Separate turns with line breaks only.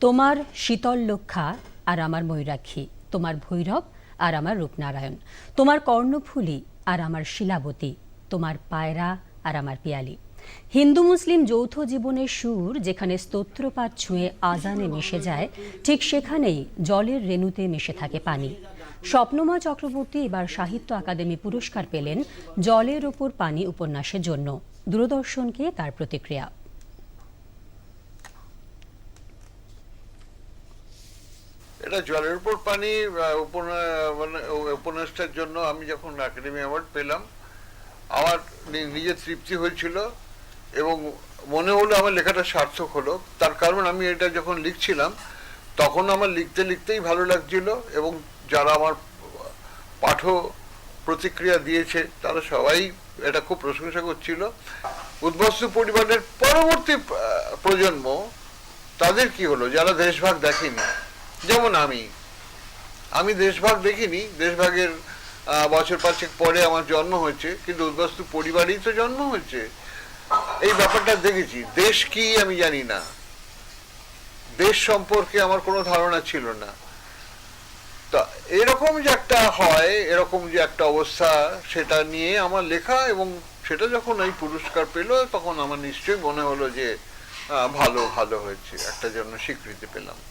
তোমার শীতল লক্ষা আর আমার ময়ূরাক্ষী, তোমার ভৈরব আর আমার রূপনারায়ণ, তোমার কর্ণফুলি আর আমার শিলাবতী, তোমার পায়রা আর আমার পিয়ালি। হিন্দু মুসলিম যৌথ জীবনের সুর যেখানে স্তোত্রপাত ছুঁয়ে আজানে মিশে যায়, ঠিক সেখানেই জলের রেণুতে মিশে থাকে পানি। স্বপ্নময় চক্রবর্তী এবার সাহিত্য আকাদেমি পুরস্কার পেলেন জলের ওপর পানি উপন্যাসের জন্য। দূরদর্শনকে তার প্রতিক্রিয়া।
এটা জলের উপর পানি মানে উপন্যাসটার জন্য আমি যখন একাডেমি অ্যাওয়ার্ড পেলাম, আমার নিজের তৃপ্তি হয়েছিল এবং মনে হলো আমার লেখাটা সার্থক হলো। তার কারণ আমি এটা যখন লিখছিলাম, তখন আমার লিখতে লিখতেই ভালো লাগছিল এবং যারা আমার পাঠ প্রতিক্রিয়া দিয়েছে, তারা সবাই এটা খুব প্রশংসা করছিল। উদ্বস্তু পরিবারের পরবর্তী প্রজন্ম, তাদের কি হলো? যারা দেশভাগ দেখেনি যেমন আমি। আমি দেশভাগ দেখিনি, দেশভাগের বছর পাঁচেক পরে আমার জন্ম হয়েছে, কিন্তু উদ্বাস্তু পরিবারেই তো জন্ম হয়েছে। এই ব্যাপারটা দেখেছি। দেশ কি আমি জানি না। দেশ সম্পর্কে আমার কোনো ধারণা ছিল না। তা এরকম যে একটা হয়, এরকম যে একটা অবস্থা, সেটা নিয়ে আমার লেখা এবং সেটা যখন এই পুরস্কার পেল, তখন আমার নিশ্চয়ই মনে হলো যে ভালো ভালো হয়েছে। একটা জন্য স্বীকৃতি পেলাম।